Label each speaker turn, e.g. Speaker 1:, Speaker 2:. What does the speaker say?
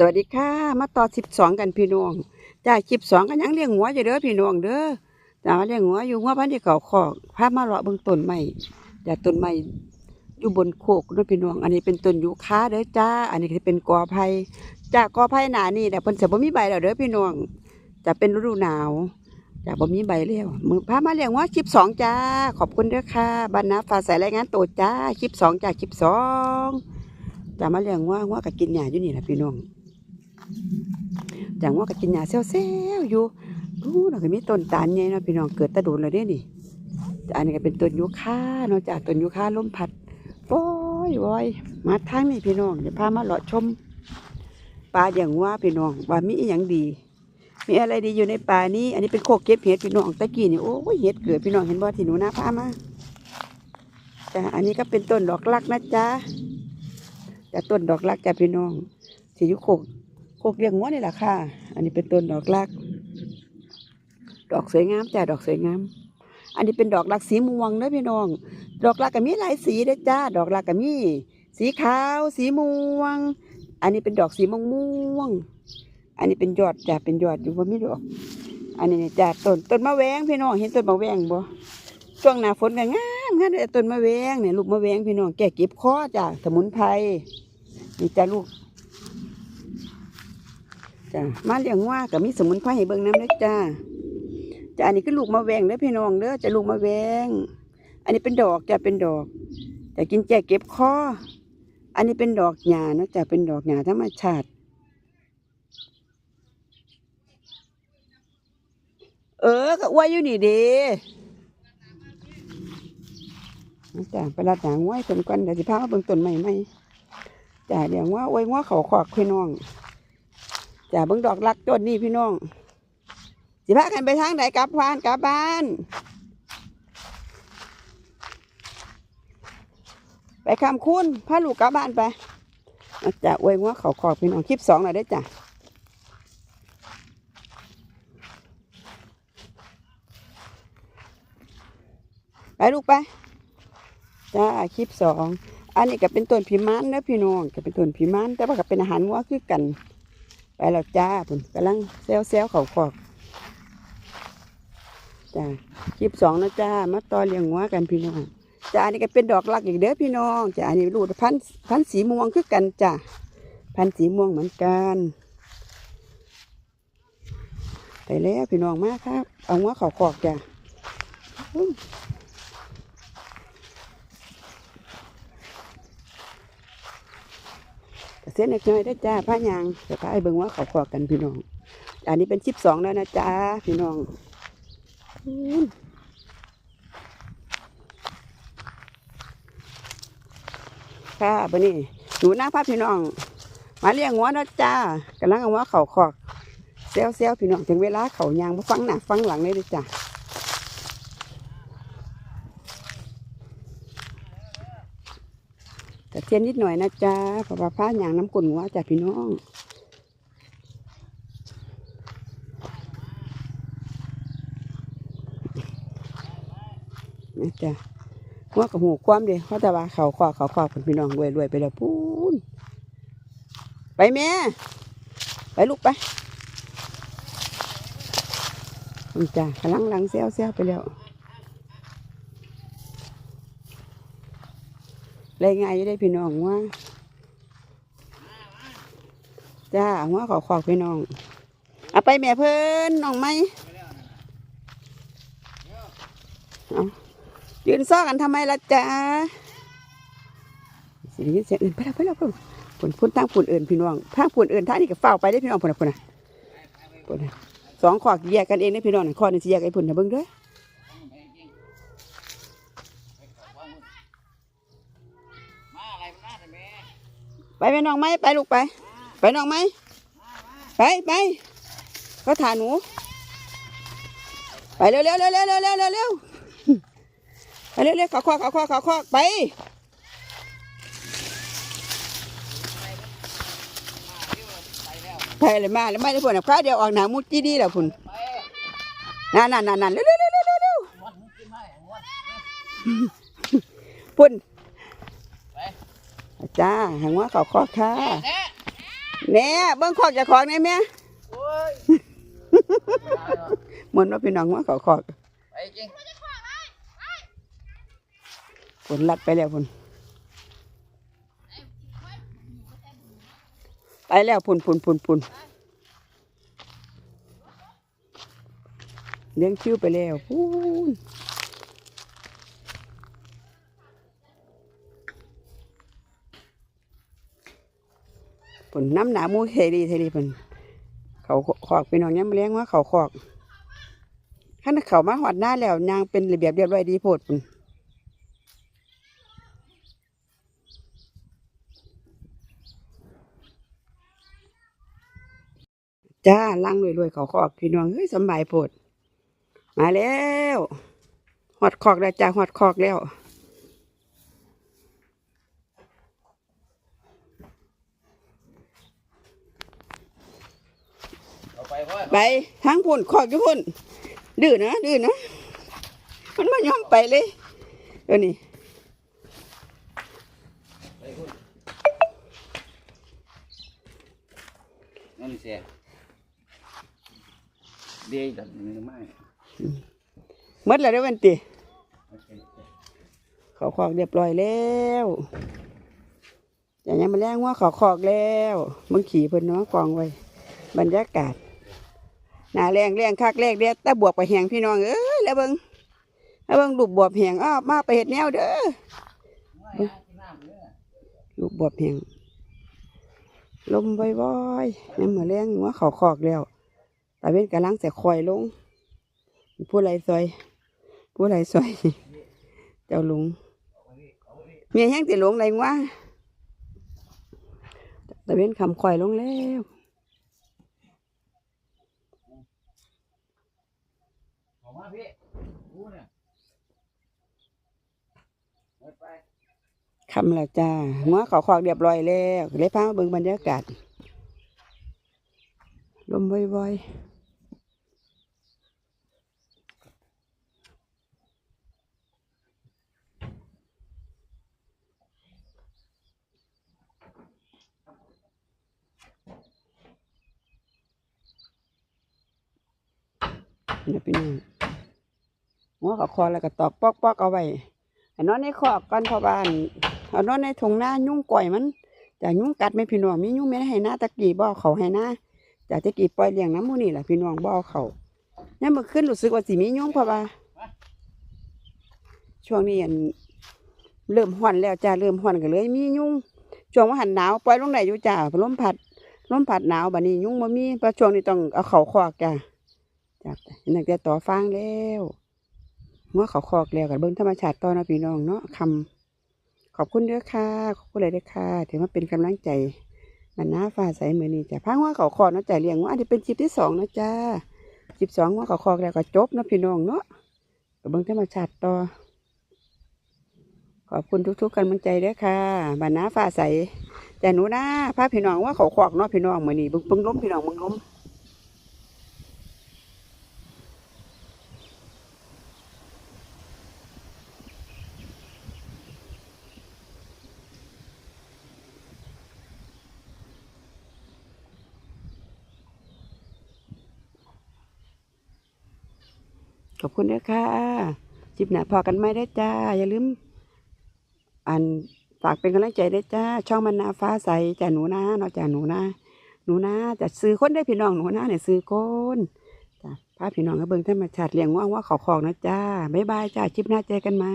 Speaker 1: สวัสดีค่ะ มาต่อสิบสองกันพี่น้องจ้าสิบสองกันยังเลี้ยงหัวอยู่เด้อพี่น้องเด้อจ้ามาเลี้ยงหัวอยู่หัวพันที่เขาคอกพามาเลาะเบิ่งต้นไม้จ้าต้นไม้อยู่บนโคกด้อพี่น้อง อันนี้เป็นต้นยูคาเด้อจ้า อันนี้คือเป็นกอไผ่จ้ากอไผ่หนานี่แต่เพิ่นจะบ่มีใบแล้วเด้อพี่น้องจะเป็นฤดูหนาวจ้าบ่มีใบแล้วมือพามาเลี้ยงหัวสิบสองจ้า ขอบคุณเด้อค่ะบรรณาฟ้าใสรายงานตัวจ้าสิบสองจ้าสิบสองจ้ามาเลี้ยงหัวหัวก็กินหญ้าอยู่นี่แหละพี่น้อง จังว่าก็กินหญ้าเซลเซลอยู่อู้เราก็มีต้นตาลใหญ่เนาะพี่น้องเกิดตะโดนเลยเด้นี่แต่อันนี้ก็เป็นต้นยูคาเนาะจากต้นยูคาล้มพัดโอ้ยโอยมาทางนี้พี่น้องเดี๋ยวพามาเลาะชมปลาอย่างว่าพี่น้องว่ามีอย่างดี มีอะไรดีอยู่ในป่านี้ อันนี้เป็นโคกเก็บเห็ดพี่น้องตะกี้นี่โอ้ยเห็ดเกิดพี่น้องเห็นบ่ที่หนูนาพามาจ้ะอันนี้ก็เป็นต้นดอกลักนะจ๊ะจ้ะต้นดอกลักจ้ะพี่น้องที่ยู่โคก โคกเลี้ยงงัวนี่แหละค่ะ อันนี้เป็นต้นดอกลัก ดอกสวยงามจ้าดอกสวยงาม อันนี้เป็นดอกลักสีม่วงเด้อพี่น้อง ดอกลักก็มีหลายสีเด้อจ้า ดอกลักก็มี สีขาว สีม่วง อันนี้เป็นดอกสีม่วงม่วง อันนี้เป็นยอดจ้าเป็นยอดอยู่ว่ามีดอก อันนี้จ้าต้นต้นมะแวงพี่น้องเห็นต้นมะแวงบ่ช่วงหน้าฝนก็งามงามเลยต้นมะแวงเนี่ยลูกมะแวงพี่น้องแก่เก็บคอจ้าสมุนไพรนี่จ้าลูก จ้ะมาเลี้ยงว่ากับมีสมุนไพรให้เบิ่งน้ำเด้อจ้าจ้ะอันนี้คือลูกมะแวงเด้อพี่น้องเด้อจะลูกมะแวง อันนี้เป็นดอกจ้ะเป็นดอกจะกินแจกเก็บคออันนี้เป็นดอกหญ้าเนาะจ้ะเป็นดอกหญ้าธรรมชาติเออก็อ้วยอยู่นี่เด้เอาจ้ะไปรัดหนังไว้เป็นกันเดี๋ยวสิพามาเบิ่งต้นใหม่ไหมจ้ะเดี๋ยวว่าอ้วยว่าเขาขอกพี่น้อง จ้าเบิ่งดอกลักต้นนี่พี่น้องสิพากันไปทางไหนกลับบ้านกลับบ้านไปคำคุณพาลูกกลับบ้านไปจ้าอวยงัวเขาขอบพี่น้องคลิปสองหน่อยได้จ้ะไปลูกไปจ้าคลิปสองอันนี้ก็เป็นต้นพิมานนะพี่น้องก็เป็นต้นพิมานแต่ว่าก็เป็นอาหารงัวคือกัน ไปแล้วจ้าพุ่นกำลังเซลเซลเขาขอกจ้าคลิปสองนะจ้ามาต่อเลี้ยงหัวกันพี่น้องจ้าอันนี้ก็เป็นดอกลักอีกเด้อพี่น้องจ้าอันนี้รูดพันพันสีม่วงคือกันจ้าพันสีม่วงเหมือนกันไปแล้วพี่น้องมากครับ เอาหัวเขาขอกจ้าอุ้ยเส้นเล็กน้อยได้จ้าผ้ายางจะพาไอ้เบิ่งว่าเขาขอกันพี่น้อง อันนี้เป็นชิปสองแล้วนะจ้าพี่น้องอู้ค่ะบันนี้หนูหน้าพาพี่น้อง มาเลี้ยงหัวนะจ้ากำลังเอาหัวเขาขอกเซลเซลพี่น้องถึงเวลาเขายางมาฟังหน้าฟังหลังเลยด้อจ้า แต่เทียนนิดหน่อยนะจ้าเพราะว่าผ้ายางน้ำกุ่นหัวจ้าพี่น้องนะจ๊ะว่ากับหูความเดีเขาแต่ว่าเขาขวาเขาขวาผลพี่น้องรวยรวยไปแล้วพูนไปแม่ไปลูกไปนี่จ้ะกำลังลังเซลเซลไปแล้ว เลยไงยู่ได้พี่น้องว่าจ้าว่าขอขอบพี่น้อง เอาไปแม่เพิ่นน้องไหมเอายืนซ้อกันทำไมล่ะจ๊ะสิได้ยินเสียงอื่นไปแล้วไปแล้วไปแล้วผลพุ่นทางผุนอื่นพี่น้องทางผุนอื่นท่างนี่ก็เฝ้าไปได้พี่น้องผุนน่ะผุนน่ะผุนนะสองขอกแยกกันเองได้พี่น้องข้อหนึงสิแยกไอ้ผุนนะเบิ่งด้อ ไปไปน้องไหมไปลูกไป ไปน้องไหมไปไปเขาถ่าหนู ไปเร็วเร็วเร็วเร็วเร็วเร็วเร็วเร็วไปเร็วเขาควักเขาควักเขาควักไปไปเลยมาแล้วไม่ได้ผลนะข้าเดียวออกหนามุดจีดีแล้วพุ่นนั่นนั่นนั่นนั่นเร็วเร็วเร็วเร็วเร็วเร็วพุ่น จ้าหังว่าเขาควักค่ะแหน่เบิ่งคอกเจะของแหน่แม่
Speaker 2: โอ้ย
Speaker 1: หมันว่าพี่น้องว่าเขาคอก
Speaker 2: ไปจริง
Speaker 1: ฝนลัดไปแล้วพุ่นไปแล้วพุ่นพุ่นพุ่นพุ่นเลี้ยงคิ้วไปแล้วพุ่น พุ่นน้ำหนามูเทดีเทดีพุ่นเขาคอกพี่น้องย้ำเลี้ยงว่าเขาคอกขั้นเขามาหอดหน้าแล้วนางเป็นระเบียบเรียบร้อยดีโพดพุ่นจ้าล่างรวยๆเขาคอกพี่น้องเฮ้ยสบายโพดมาแล้วหอดคอกแล้วจ้าหอดคอกแล้ว
Speaker 2: เอา ไปพ่อ
Speaker 1: ไปทั้งพุ่นคอกอยู่พุ่นดื้อนะดื้อนะมันไม่ยอมไปเลยเออนี่
Speaker 2: ไปพุ่นนั่นเสียเดี๋ยวจัดมือไม้
Speaker 1: หมดแล้วเด้อวันติเขาคอกเรียบร้อยแล้วอย่างนี้มาแล้งว่าเขาคอกแล้วมึงขี่เพิ่นเนาะกองไว้ บรรยากาศ หนาแรงแรงคักแรงเดียแต่บวกไปแหงพี่น้องเอ้ยแล้วเบิงแล้วเบิงลูกบวบแหงอ้ามาไปเห็ดแนวเด้อลูกบวบแหงลมบ่อยๆนี่เหมือนแรงว่าเขาคอกแล้วตาเว้นกำลังจะคอยลง ผู้ไรซอย ผู้ไรซอย เจ้าลุงเมียแห้งติหลงไรวะตาเว้นคำคอยลงแล้ว
Speaker 2: ออกมาพี่กูเนี่ยไป
Speaker 1: คำล้วจ้าหัวเขาคอกเรียบร้อยแล้วเลยพามาเบิ่งบรรยากาศลมบ่อยๆนี่พี่น้อง หัวเขาคอแล้วก็ตอกปอกๆเอาไว้นอนในคอกก่อนพอบ้านเอานอนในถุงหน้ายุ่งก่อยมันจากยุ่งกัดไม่พี่น้องมียุ่งไม่ได้ให้หน้าตะกี้บ่อเขาให้หน้าจากตะกี้ปล่อยเลี้ยงน้ำมูนี่แหละพี่น้องบ่อเขาเนี่ยมมื่อคืนรู้สึกว่าสิมียุ่งพราะว่าช่วงนี้อันเริ่มห่อนแล้วจ้าเริ่มห่อนกันเลยมียุ่งช่วงว่าหันหนาวปล่อยลงไหนอยู่จ้าลมพัดลมพัดหนาวบัดนี้ยุ่งบ่มีเพราะช่วงนี้ต้องเอาเขาคอกจ้าจ้านักแต่ต่อฟางแล้ว เมื่อเขาคอกแล้วกับเบิ้งธรรมชาติต่อนะพี่น้องเนาะคำขอบคุณเด้อค่ะ ขอบคุณเลยเด้อค่ะถือว่าเป็นกำลังใจมันน้าฟ้าใสมือนี้จ้ะพังว่าเขาคอกเนาะจ้าเลี้ยงว่าอันนี้เป็นจิบที่สองนะจ้าจิบสองว่าเขาคอกแล้วก็จบนะพี่น้องเนาะกับเบิ้งธรรมชาติต่อขอบคุณทุกๆกำลังใจด้วยค่ะบานาฟ้าใสแต่หนูนะพาพี่น้องว่าเขาขวากเนาะพี่น้องมือนี้เบึงบึงล้มพี่น้องบึงล้ม ขอบคุณด้วยค่ะจิบหนาพอกันไหมได้จ้า อย่าลืมอ่านฝากเป็นกำลังใจได้จ้า ช่องมันนาฟ้าใสจ่าหนูนะเนาะจ่าหนูนะหนูนะจะซื้อคนได้พี่น้องหนูนะเนี่ยซื้อคนจ้าพาพี่น้องก็เบิ่งธรรมชาติเลี้ยงว่างว่าเขาของนะจ้าบ๊ายบายจ้าจิบหน้าเจอกันไหม